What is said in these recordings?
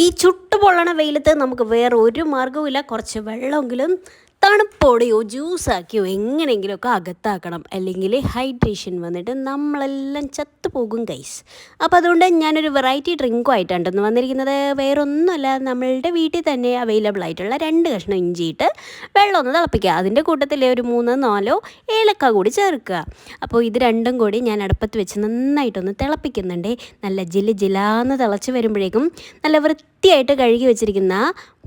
ഈ ചുട്ടുപൊള്ളണ വെയിലത്ത് നമുക്ക് വേറെ ഒരു മാർഗവുമില്ല. കുറച്ച് വെള്ളമെങ്കിലും തണുപ്പോടെയോ ജ്യൂസാക്കിയോ എങ്ങനെയെങ്കിലുമൊക്കെ അകത്താക്കണം. അല്ലെങ്കിൽ ഹൈഡ്രേഷൻ വന്നിട്ട് നമ്മളെല്ലാം ചത്തുപോകും കൈസ് അപ്പോൾ അതുകൊണ്ട് ഞാനൊരു വെറൈറ്റി ഡ്രിങ്കും ആയിട്ടാണ് ഇന്ന് വന്നിരിക്കുന്നത്. വേറൊന്നുമല്ല നമ്മളുടെ വീട്ടിൽ തന്നെ അവൈലബിൾ ആയിട്ടുള്ള രണ്ട് കഷ്ണം ഇഞ്ചിയിട്ട് വെള്ളം ഒന്ന് തിളപ്പിക്കുക. അതിന്റെ കൂട്ടത്തിൽ ഒരു മൂന്ന് നാലോ ഏലക്ക കൂടി ചേർക്കുക. അപ്പോൾ ഇത് രണ്ടും കൂടി ഞാൻ അടുപ്പത്ത് വെച്ച് നന്നായിട്ടൊന്ന് തിളപ്പിക്കുന്നുണ്ട്. നല്ല ജില്ല ജിലാന്ന് തിളച്ച് വരുമ്പോഴേക്കും നല്ല വൃത്തിയായിട്ട് കഴുകി വെച്ചിരിക്കുന്ന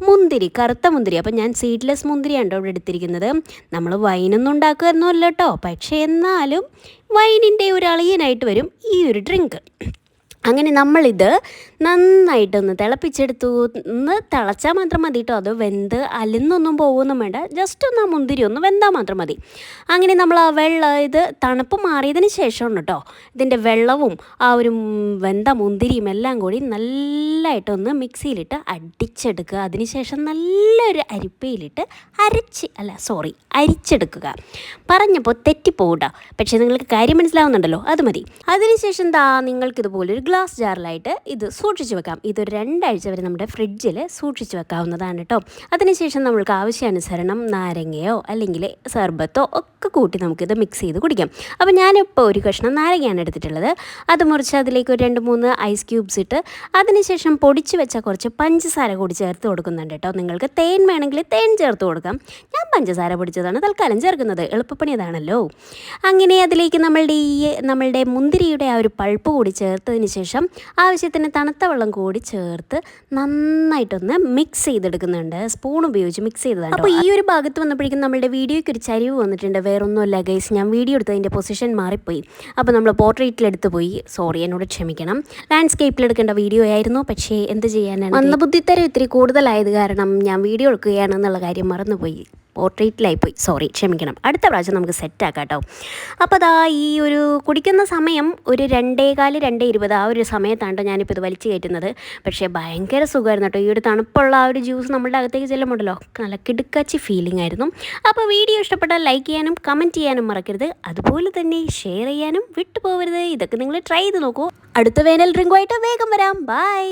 മുന്തിരി കറുത്ത മുന്തിരി. അപ്പം ഞാൻ സീഡ്ലെസ് മുന്തിരിയാണ് ഇവിടെ എടുത്തിരിക്കുന്നത്. നമ്മൾ വൈനൊന്നും ഉണ്ടാക്കുമെന്നല്ല കേട്ടോ. പക്ഷേ എന്നാലും വൈനിന്റെ ഒരു അളിയനായിട്ട് വരും ഈ ഒരു ഡ്രിങ്ക് അങ്ങനെ നമ്മളിത് നന്നായിട്ടൊന്ന് തിളപ്പിച്ചെടുത്തു. ഒന്ന് തിളച്ചാൽ മാത്രം മതി കേട്ടോ അത് വെന്ത് അലിന്നൊന്നും പോകുമൊന്നും വേണ്ട. ജസ്റ്റ് ഒന്ന് ആ മുന്തിരി ഒന്ന് വെന്താൽ മാത്രം മതി. അങ്ങനെ നമ്മൾ ആ വെള്ളം ഇത് തണുപ്പ് മാറിയതിന് ശേഷമാണ് കേട്ടോ ഇതിന്റെ വെള്ളവും ആ ഒരു വെന്ത മുന്തിരിയും എല്ലാം കൂടി നല്ലതായിട്ടൊന്ന് മിക്സിയിലിട്ട് അടിച്ചെടുക്കുക. അതിനുശേഷം നല്ലൊരു അരിപ്പയിലിട്ട് അരച്ച് അല്ല സോറി അരിച്ചെടുക്കുക. പറഞ്ഞപ്പോൾ തെറ്റിപ്പോകട്ടോ പക്ഷേ നിങ്ങൾക്ക് കാര്യം മനസ്സിലാവുന്നുണ്ടല്ലോ. അത് മതി. അതിനുശേഷം ദാ നിങ്ങൾക്കിതുപോലൊരു ജാറിലായിട്ട് ഇത് സൂക്ഷിച്ച് വെക്കാം. ഇത് രണ്ടാഴ്ച വരെ നമ്മുടെ ഫ്രിഡ്ജിൽ സൂക്ഷിച്ച് വെക്കാവുന്നതാണ് കേട്ടോ അതിനുശേഷം നമ്മൾക്ക് ആവശ്യാനുസരണം നാരങ്ങയോ അല്ലെങ്കിൽ സർബത്തോ ഒക്കെ കൂട്ടി നമുക്കിത് മിക്സ് ചെയ്ത് കുടിക്കാം. അപ്പോൾ ഞാനിപ്പോൾ ഒരു കഷ്ണം നാരങ്ങയാണ് എടുത്തിട്ടുള്ളത്. അത് മുറിച്ച് അതിലേക്ക് ഒരു രണ്ട് മൂന്ന് ഐസ് ക്യൂബ്സ് ഇട്ട് അതിനുശേഷം പൊടിച്ച് വെച്ച കുറച്ച് പഞ്ചസാര കൂടി ചേർത്ത് കൊടുക്കുന്നുണ്ട് കേട്ടോ നിങ്ങൾക്ക് തേൻ വേണമെങ്കിൽ തേൻ ചേർത്ത് കൊടുക്കാം. ഞാൻ പഞ്ചസാര പൊടിച്ചതാണ് തൽക്കാലം ചേർക്കുന്നത്. എളുപ്പപ്പണി അതാണല്ലോ. അങ്ങനെ അതിലേക്ക് നമ്മളുടെ ഈ നമ്മളുടെ മുന്തിരിയുടെ ആ ഒരു പൾപ്പ് കൂടി ചേർത്തതിന് ശേഷം ആവശ്യത്തിന് തണുത്ത വെള്ളം കൂടി ചേർത്ത് നന്നായിട്ടൊന്ന് മിക്സ് ചെയ്തെടുക്കുന്നുണ്ട്. സ്പൂൺ ഉപയോഗിച്ച് മിക്സ് ചെയ്തതാണ് അപ്പോൾ ഈ ഒരു ഭാഗത്ത് വന്നപ്പോഴേക്കും നമ്മുടെ വീഡിയോയ്ക്ക് ഒരു ചരിവ് വന്നിട്ടുണ്ട്. വേറൊന്നുമല്ല ഗൈസ് ഞാൻ വീഡിയോ എടുത്തതിന്റെ പൊസിഷൻ മാറിപ്പോയി. അപ്പോൾ നമ്മൾ പോർട്രേറ്റിലെടുത്ത് പോയി. സോറി എന്നോട് ക്ഷമിക്കണം. ലാൻഡ്സ്കേപ്പിൽ എടുക്കേണ്ട വീഡിയോ ആയിരുന്നു. പക്ഷേ എന്ത് ചെയ്യാനാണ്? അന്ന് ബുദ്ധിത്തരം ഇത്തിരി കൂടുതലായത് കാരണം ഞാൻ വീഡിയോ എടുക്കുകയാണെന്നുള്ള കാര്യം മറന്നുപോയി. പോർട്രേറ്റിലായി പോയി സോറി ക്ഷമിക്കണം. അടുത്ത പ്രാവശ്യം നമുക്ക് സെറ്റാക്കാം കേട്ടോ അപ്പോൾ അതാ ഈ ഒരു കുടിക്കുന്ന സമയം ഒരു രണ്ടേകാൽ രണ്ടേ ഇരുപത് ആ ഒരു സമയത്താണ് ഞാനിപ്പോൾ ഇത് വലിച്ചു കയറ്റുന്നത്. പക്ഷേ ഭയങ്കര സുഖമായിരുന്നു കേട്ടോ. ഈ ഒരു തണുപ്പുള്ള ആ ഒരു ജ്യൂസ് നമ്മുടെ അകത്തേക്ക് ചെല്ലുമ്പോഴല്ലോ നല്ല കിടുക്കാച്ചി ഫീലിംഗ് ആയിരുന്നു. അപ്പോൾ വീഡിയോ ഇഷ്ടപ്പെട്ടാൽ ലൈക്ക് ചെയ്യാനും കമന്റ് ചെയ്യാനും മറക്കരുത്. അതുപോലെ തന്നെ ഷെയർ ചെയ്യാനും വിട്ടുപോകരുത്. ഇതൊക്കെ നിങ്ങൾ ട്രൈ ചെയ്ത് നോക്കൂ. അടുത്ത വേനൽ ഡ്രിങ്കുമായിട്ട് വേഗം വരാം. ബൈ